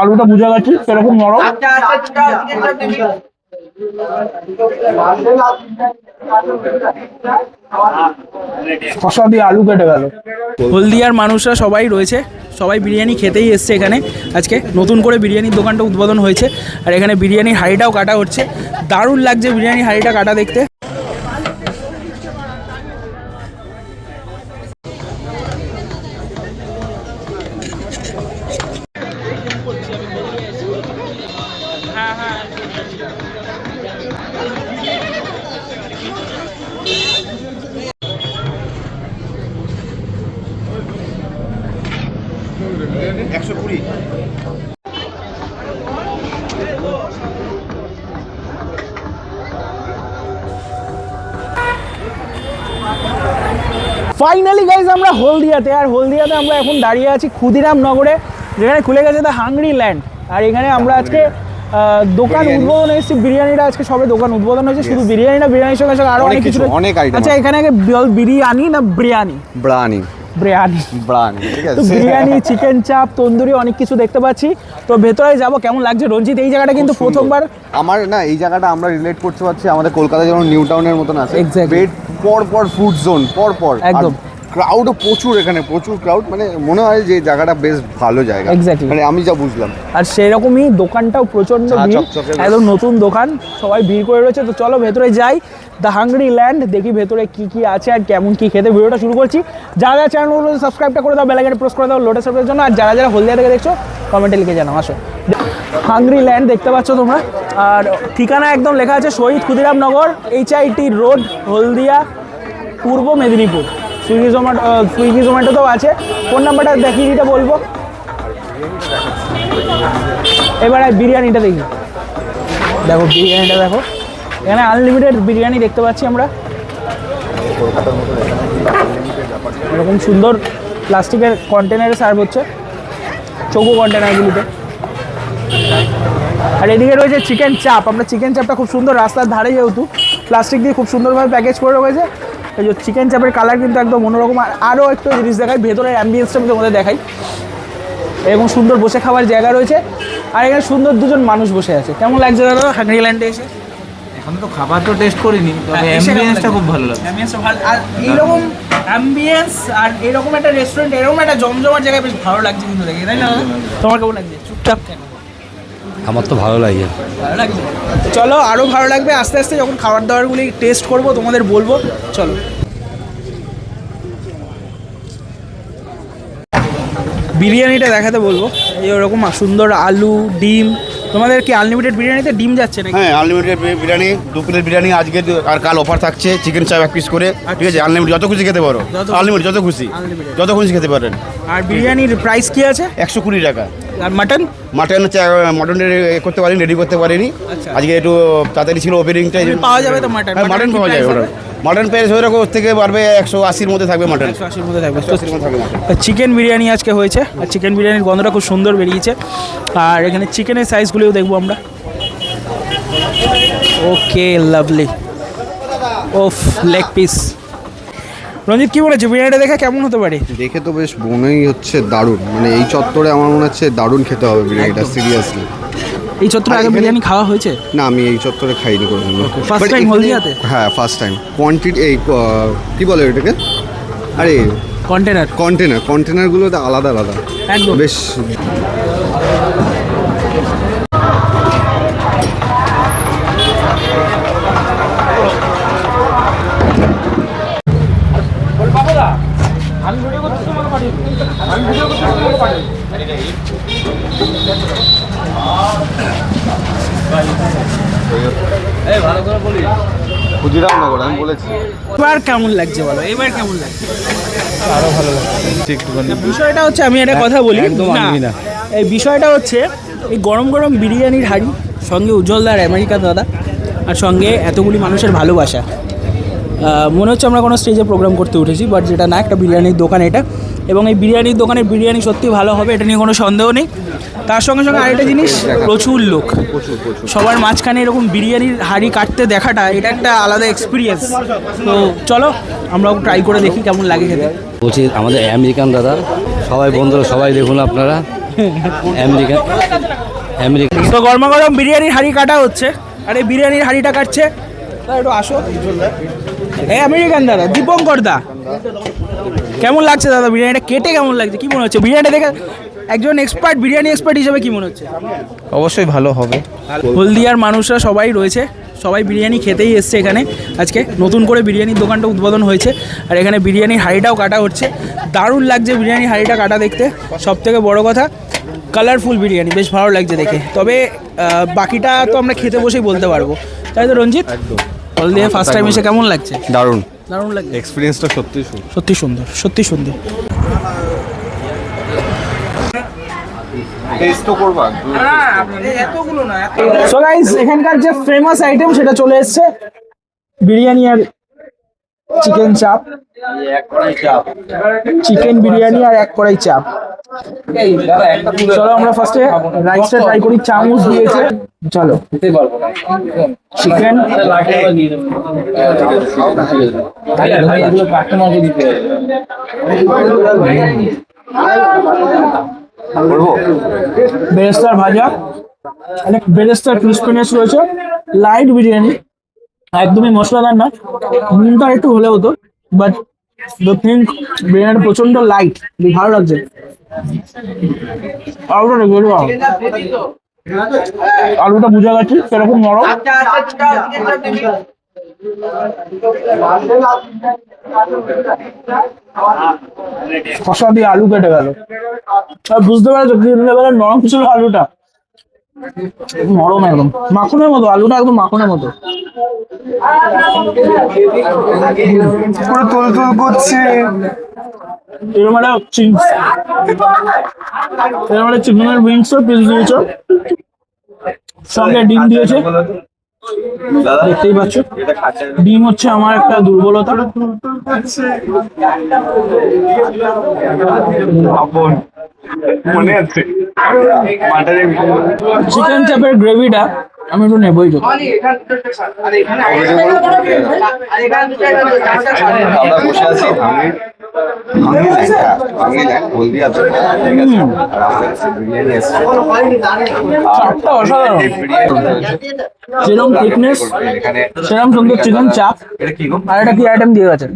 আলুটা বুঝে গেছি, সেরকম নরম। আলু কেটে গেল। হলদিয়ার মানুষরা সবাই রয়েছে, সবাই বিরিয়ানি খেতেই এসছে এখানে। আজকে নতুন করে বিরিয়ানির দোকানটা উদ্বোধন হয়েছে, আর এখানে বিরিয়ানির হাঁড়িটাও কাটা হচ্ছে। দারুণ লাগছে বিরিয়ানির হাঁড়িটা কাটা দেখতে। একশো কুড়ি। ফাইনালি গাইজ আমরা হলদিয়াতে আর হলদিয়াতে আমরা এখন দাঁড়িয়ে আছি ক্ষুদিরাম নগরে যেখানে খুলে গেছে দ্য হাংরি ল্যান্ড আর এখানে আমরা আজকে দোকান উদ্বোধন এসেছি বিরিয়ানিটা আজকে সবে দোকান উদ্বোধন হয়েছে শুধু বিরিয়ানি না বিরিয়ানির সঙ্গে সঙ্গে আরও অনেক কিছু অনেক item আচ্ছা এখানে আগে বিরিয়ানি না বিরিয়ানি? ব্রানি বিরিয়ানি। ব্রানি ঠিক আছে। বিরিয়ানি চিকেন চাপ তন্দুরি অনেক কিছু দেখতে পাচ্ছি। তো ভেতরে যাব কেমন লাগছে? রঞ্জিত এই জায়গাটা কিন্তু প্রথমবার। আমার না এই জায়গাটা আমরা রিলেট করতে পারছি আমাদের কলকাতা যেমন নিউ টাউনের মতন আছে. বেড পর পর ফুড জোন পর পর একদম। ক্রাউডও প্রচুর এখানে প্রচুর ক্রাউড মানে মনে হয় যে জায়গাটা বেশ ভালো জায়গা। Exactly. মানে আমি যা বুঝলাম। আর সেরকমই দোকানটাও প্রচণ্ড ভিড় একদম নতুন দোকান সবাই ভিড় করে রয়েছে। তো চলো ভেতরে যাই দ্য হাংরি ল্যান্ড দেখি ভেতরে কি কি আছে আর কেমন কি খেতে। ভিডিওটা শুরু করছি। যারা যারা চ্যানেলগুলো সাবস্ক্রাইবটা করে দাও বেলাইকানে প্রেস করে দাও লোটাস সাবস্ক্রাইবের জন্য। আর যারা যারা হলদিয়া থেকে দেখছ কমেন্টে লিখে জানাও আসো। হাংরি ল্যান্ড দেখতে পাচ্ছ তোমরা। আর ঠিকানা একদম লেখা আছে শহীদ ক্ষুদিরামনগর এইচআইটি রোড হলদিয়া পূর্ব মেদিনীপুর। সুইগি জোম্যাটো সুইগি জোম্যাটোতেও আছে। ফোন নাম্বারটা দেখিয়ে দিতে বলব। এবার বিরিয়ানিটা দেখি। দেখো, বিরিয়ানিটা দেখো। এখানে আনলিমিটেড বিরিয়ানি দেখতে পাচ্ছি আমরা। এরকম সুন্দর প্লাস্টিকের কন্টেনারে সার্ভ হচ্ছে। চৌকো কন্টেনারগুলিতে আর এদিকে রয়েছে চিকেন চাপ আমরা চিকেন চাপটা খুব সুন্দর রাস্তার ধারে যেহেতু প্লাস্টিক দিয়ে খুব সুন্দরভাবে প্যাকেজ করে রয়েছে এই যে চিকেন চাপের কালার কিন্তু একদম অন্যরকম। আর আরও একটু জিনিস দেখাই ভেতরের অ্যাম্বিয়েন্সটা আমি তোমাদের দেখাই। এরকম সুন্দর বসে খাওয়ার জায়গা রয়েছে। আর এখানে সুন্দর দুজন মানুষ বসে আছে। কেমন লাগছে দাদা? হাংরিল্যান্ডে এসে? এখন তো খাবার তো টেস্ট করিনি তবে হ্যাঁ, অ্যাম্বিয়েন্সটা খুব ভালো লাগে অ্যাম্বিয়েন্সটা ভালো। আর এইরকম অ্যাম্বিয়েন্স আর এরকম একটা রেস্টুরেন্ট এরকম একটা জমজমার জায়গায় বেশ ভালো লাগছে কিন্তু দেখে তাই না? দাদা? তোমার কেমন লাগছে? চুপচাপ কেন? আমার তো ভালো লাগে। চলো আরও ভালো লাগবে। আস্তে আস্তে যখন খাবার দাবারগুলি টেস্ট করব তোমাদের বলব। চলো। বিরিয়ানিটা দেখাতে বলব। এই ওরকম সুন্দর আলু ডিম। তোমাদের কি আনলিমিটেড বিরিয়ানিতে ডিম যাচ্ছে নাকি? হ্যাঁ আনলিমিটেড বিরিয়ানি দু প্লেট বিরিয়ানি আজকে আর কাল অফার থাকছে চিকেন চাপ এক পিস করে। ঠিক আছে আনলিমিটেড যত খুশি খেতে পারো। আনলিমিটেড যত খুশি। যত খুশি খেতে পারেন আর বিরিয়ানির প্রাইস কি আছে? একশো কুড়ি টাকা। আর মাটন মাটন হচ্ছে মটন করতে পারিনি রেডি করতে পারিনি। আচ্ছা। আজকে একটু তাড়াতাড়ি ছিল ওপেনিংটা পাওয়া যাবে তো mutton? হ্যাঁ মাটন পাওয়া যাবে হবে? মাটন প্রাইস ওই রকম থেকে বাড়বে একশো আশির মধ্যে থাকবে মাটন একশো আশির মধ্যে থাকবে। চিকেন বিরিয়ানি আজকে হয়েছে। আর চিকেন বিরিয়ানির গন্ধটা খুব সুন্দর বেরিয়েছে। আর এখানে চিকেনের সাইজগুলিও দেখব আমরা। ওকে লাভলি ওফ লেগ পিস রঞ্জিত কি বলেছে? বিরিয়ানিটা দেখে কেমন হতে পারে? দেখে তো বেশ মনেই হচ্ছে দারুণ। মানে এই চত্বরে আমার মনে হচ্ছে দারুণ খেতে হবে বিরিয়ানিটা সিরিয়াসলি। এই চত্বরে আগে বিরিয়ানি খাওয়া হয়েছে? না আমি এই চত্বরে খাইনি কোনো time এখানে- হলদিয়াতে? হ্যাঁ ফার্স্ট টাইম কোয়ান্টিটি এই কি বলে এটাকে আরে কন্টেনার কন্টেনার কন্টেনারগুলো তো আলাদা আলাদা। একদম। বেশ ক্ষুদিরাম নগর আমি বলেছি। এবার কেমন লাগছে বলো? এবার কেমন লাগছে? বিষয়টা হচ্ছে আমি একটা কথা বলি। না। এই বিষয়টা হচ্ছে এই গরম গরম বিরিয়ানির হাড়ি সঙ্গে উজ্জ্বলদার আমেরিকা দাদা আর সঙ্গে এতগুলি মানুষের ভালোবাসা। মনে হচ্ছে আমরা কোনো স্টেজে প্রোগ্রাম করতে উঠেছি বাট যেটা না একটা বিরিয়ানির দোকান এটা। এবং এই বিরিয়ানির দোকানের বিরিয়ানি সত্যি ভালো হবে এটা নিয়ে কোনো সন্দেহ নেই। তার সঙ্গে সঙ্গে আরেকটা জিনিস প্রচুর লোক। সবার মাঝখানে এরকম বিরিয়ানির হাড়ি কাটতে দেখাটা এটা একটা আলাদা এক্সপিরিয়েন্স তো চলো আমরাও ট্রাই করে দেখি কেমন লাগে খেতে। বলছি আমাদের আমেরিকান দাদা সবাই বন্ধুরা সবাই দেখুন আপনারা। American American. তো গরমা গরম বিরিয়ানির হাঁড়ি কাটা হচ্ছে। আর এই বিরিয়ানির হাঁড়িটা কাটছে। একটু আসো। এই আমেরিকান দাদা দীপঙ্কর দা। কেমন লাগছে দাদা বিরিয়ানিটা? কেটে কেমন লাগছে? কি মনে হচ্ছে? বিরিয়ানিটা দেখে একজন এক্সপার্ট বিরিয়ানি এক্সপার্ট হিসেবে কি মনে হচ্ছে? অবশ্যই ভালো হবে। হলদিয়ার মানুষরা সবাই রয়েছে সবাই বিরিয়ানি খেতেই এসছে এখানে। আজকে নতুন করে বিরিয়ানির দোকানটা উদ্বোধন হয়েছে আর এখানে বিরিয়ানির হাঁড়িটাও কাটা হচ্ছে। দারুণ লাগছে বিরিয়ানির হাঁড়িটা কাটা দেখতে সব থেকে বড়ো কথা কালারফুল বিরিয়ানি বেশ ভালো লাগছে দেখে। তবে বাকিটা তো আমরা খেতে বসেই বলতে পারব। তাই তো রঞ্জিত? হলদিয়া ফার্স্ট টাইম এসে কেমন লাগছে? দারুণ। দারুণ লাগছে এক্সপিরিয়েন্সটা সত্যি সুন্দর। সত্যি সুন্দর সত্যি সুন্দর। টেস্ট সো গাইস এখানকার যে ফেমাস আইটেম সেটা চলে এসেছে বিরিয়ানি আর চিকেন চাপ, চিকেন বিরিয়ানি আর এক কড়াই চাপ। চলো আমরা ফার্স্টে রাইসটা ট্রাই করি, চামচ দিয়েছে। চলো। চিকেন বেরেস্তার ভাজা। অনেক বেরেস্তার ক্রিসপিনেস রয়েছে। লাইট বিরিয়ানি। একদমই মশলাদার না। নুনটা একটু হলে হতো বাট দ্য থিঙ্ক বিরিয়ানি প্রচণ্ড লাইট ভালো লাগছে। আলুটা দেবো আলুটা বুঝে গেছি, সেরকম নরম। কষা দিয়ে আলু কেটে গেল। বুঝতে পারছ কি নরম ছিল আলুটা। নরম একদম। মাখনের মতো আলুটা একদম মাখনের মতো। পুরো তোল তোল করছে। এরকম একটা চিংস এরকম একটা চিকেনের উইংসও পিস দিয়েছ। সঙ্গে ডিম দিয়েছে। দেখতেই পাচ্ছ? ডিম হচ্ছে আমার একটা দুর্বলতা। চিকেন চাপের গ্রেভিটা আমি একটু নেবই তো। আমরা বসে আছি যেরকম থিকনেস সেরকম সুন্দর চিকেন চাপ। এটা কি গো? আর এটা কি আইটেম দিয়ে গেছে?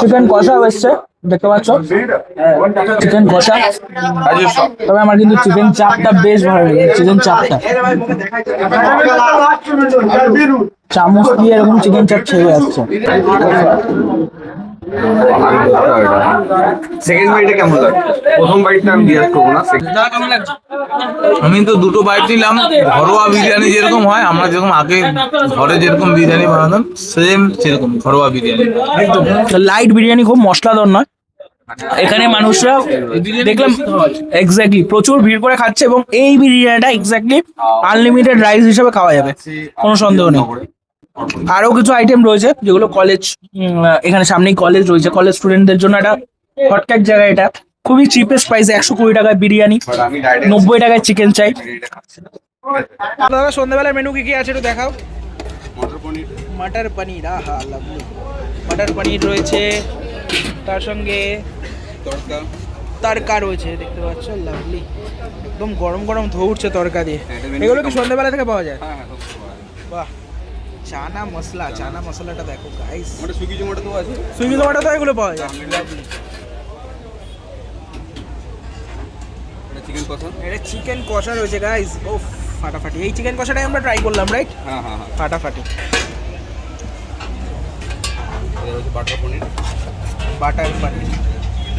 চিকেন কষা এসছে দেখতে পাচ্ছ? চিকেন কষা। তবে আমার কিন্তু চিকেন চাপটা বেশ ভালো লেগেছে চিকেন চাপটা। চামচ দিয়ে এরকম চিকেন চাপ ছেড়ে যাচ্ছে। সেকেন্ড বাইটে কেমন লাগে? প্রথম বাইটটা আমি জিজ্ঞাসা করব না আমি তো দুটো বাইট নিলাম ঘরোয়া বিরিয়ানি যেরকম হয় আমরা যেরকম আগে ঘরে যেরকম বিরিয়ানি বানাতাম সেম সেরকম ঘরোয়া বিরিয়ানি। লাইট বিরিয়ানি খুব মশলাদার নয়। এখানে মানুষরা দেখলাম এক্স্যাক্টলি প্রচুর ভিড় করে খাচ্ছে এবং এই বিরিয়ানিটা এক্স্যাক্টলি আনলিমিটেড রাইস হিসেবে খাওয়া যাবে। কোনো সন্দেহ নেই। আরও কিছু আইটেম রয়েছে যেগুলো কলেজ এখানে সামনেই কলেজ রয়েছে। কলেজ স্টুডেন্টদের জন্য একটা হটক্যাট জায়গা এটা। খুবই চিপেস্ট প্রাইসে একশো কুড়ি টাকায় বিরিয়ানি। নব্বই টাকায় চিকেন চাই। দাদা সন্ধ্যাবেলার মেনু কি কি আছে একটু দেখাও। মটর পনির মাটার পনির আহা লাভলি মাটার পনির রয়েছে তার সঙ্গে তরকা রয়েছে দেখতে পাচ্ছ লাভলি একদম গরম গরম ধো উঠছে তরকা দিয়ে। এগুলো কি। সন্ধ্যাবেলা থেকে পাওয়া যায়? হ্যাঁ হ্যাঁ। বাহ। চানা মশলা চানা মশলাটা দেখো গাইস আমাদের সুইগি জোম্যাটো তো আছে। সুইগি জোম্যাটো তো এগুলো পাওয়া যায়। এটা চিকেন কষা? এটা চিকেন কষা রয়েছে গাইস ও ফাটাফাটি। এই চিকেন কষাটাই আমরা ট্রাই করলাম রাইট হ্যাঁ হ্যাঁ হ্যাঁ। ফাটাফাটি। Butter paneer. Butter paneer.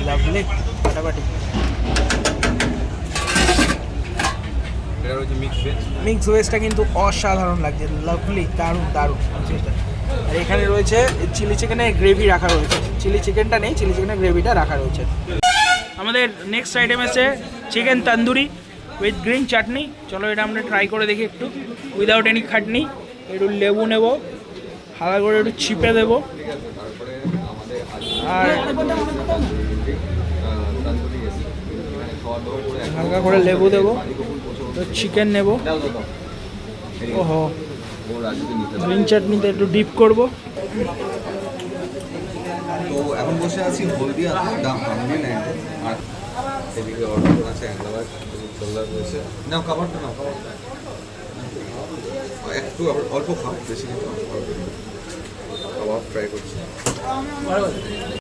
Lovely ফাটাফাটি। হচ্ছে মিক্স ভেজ মিক্স ভেজটা কিন্তু অসাধারণ লাগছে লাভলি দারুণ দারুণ। আর এখানে রয়েছে চিলি চিকেনের গ্রেভি রাখা রয়েছে। চিলি চিকেনটা নেই চিলি চিকেনের গ্রেভিটা রাখা রয়েছে। আমাদের নেক্সট আইটেম আছে chicken tandoori with green chutney চলো এটা আমরা ট্রাই করে দেখি একটু। উইদাউট এনি খাটনি, একটু লেবু নেব, হালকা করে একটু চিপে দেবো। আর হালকা করে লেবু দেবো। চিকেন নেব। ওহো গ্রিন চাটনিতে একটু ডিপ করব। তো এখন বসে আছি হলদিয়া দাম হান্ড্রেড আর এদিকে অর্ডার আছে হ্যান্ডাবাদ চোল্লার রয়েছে নাও, খাবারটা নাও, খাবারটা। একটু অল্প খাও, বেশি খাবার ট্রাই করছি।